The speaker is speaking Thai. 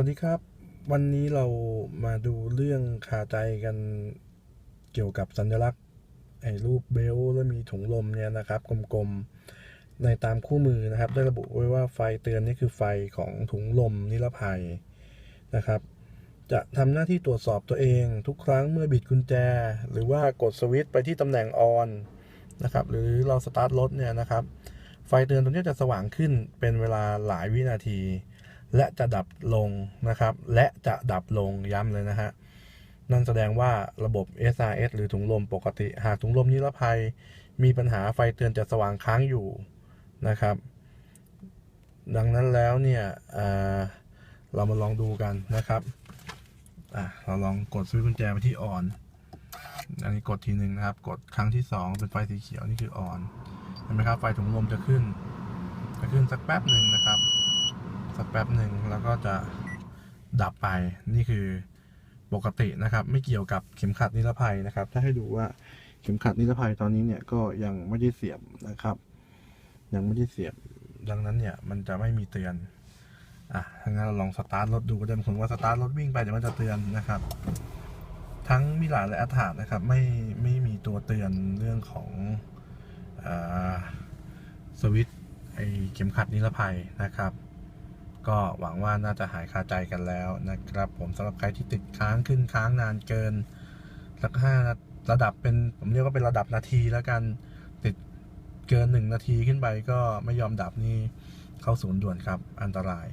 วัสดีครับ วันนี้เรามาดูเรื่องคาใจกันเกี่ยวกับสัญลักษณ์ไอ้รูปเบลต์แล้วมีถุงลมเนี่ยนะครับกลมๆ ในตามคู่มือนะครับ ได้ระบุไว้ว่าไฟเตือนนี่คือไฟของถุงลมนิรภัยนะครับ จะทำหน้าที่ตรวจสอบตัวเองทุกครั้งเมื่อบิดกุญแจ หรือว่ากดสวิตช์ไปที่ตำแหน่งออนนะครับ หรือเราสตาร์ทรถเนี่ยนะครับ ไฟเตือนตัวนี้จะสว่างขึ้นเป็นเวลาหลายวินาที และจะดับลงนะครับ และจะดับลงย้ำเลยนะฮะ นั่นแสดงว่าระบบ SRS หรือถุงลมปกติ หากถุงลมนิรภัย มีปัญหาไฟเตือนจะสว่างค้างอยู่นะครับ ดังนั้นแล้วเนี่ยอ่าเรามาลองดูกันนะครับ เราลองกดสวิตช์กุญแจไปที่อ่อน อันนี้กดทีหนึ่งนะครับ กดครั้งที่สองเป็นไฟสีเขียวนี่คืออ่อน เห็นไหมครับ ไฟถุงลมจะขึ้น จะขึ้นสักแป๊บหนึ่งนะครับ สักแป๊บหนึ่งแล้วก็จะดับไปนี่คือปกตินะครับ ไม่เกี่ยวกับเข็มขัดนิรภัยนะครับ ถ้าให้ดูว่าเข็มขัดนิรภัยตอนนี้เนี่ยก็ยังไม่ได้เสียบนะครับ ยังไม่ได้เสียบดังนั้นเนี่ยมันจะไม่มีเตือนอะถ้างั้นเราลองสตาร์ทรถดูก็ได้บางคนว่าสตาร์ทรถวิ่งไปเดี๋ยวมันจะเตือนนะครับ ทั้งมิลาและอัฐานะครับ ไม่ไม่มีตัวเตือนเรื่องของอสวิตไอเข็มขัดนิรภัยนะครับ ก็หวังว่าน่าจะหายคาใจกันแล้วนะครับ ผมสำหรับใครที่ติดค้างขึ้นค้างนานเกิน สักห้าระดับเป็นผมเรียกว่าเป็นระดับนาทีแล้วกัน ติดเกินหนึ่งนาทีขึ้นไปก็ไม่ยอมดับนี่เข้าศูนย์ด่วนครับ อันตราย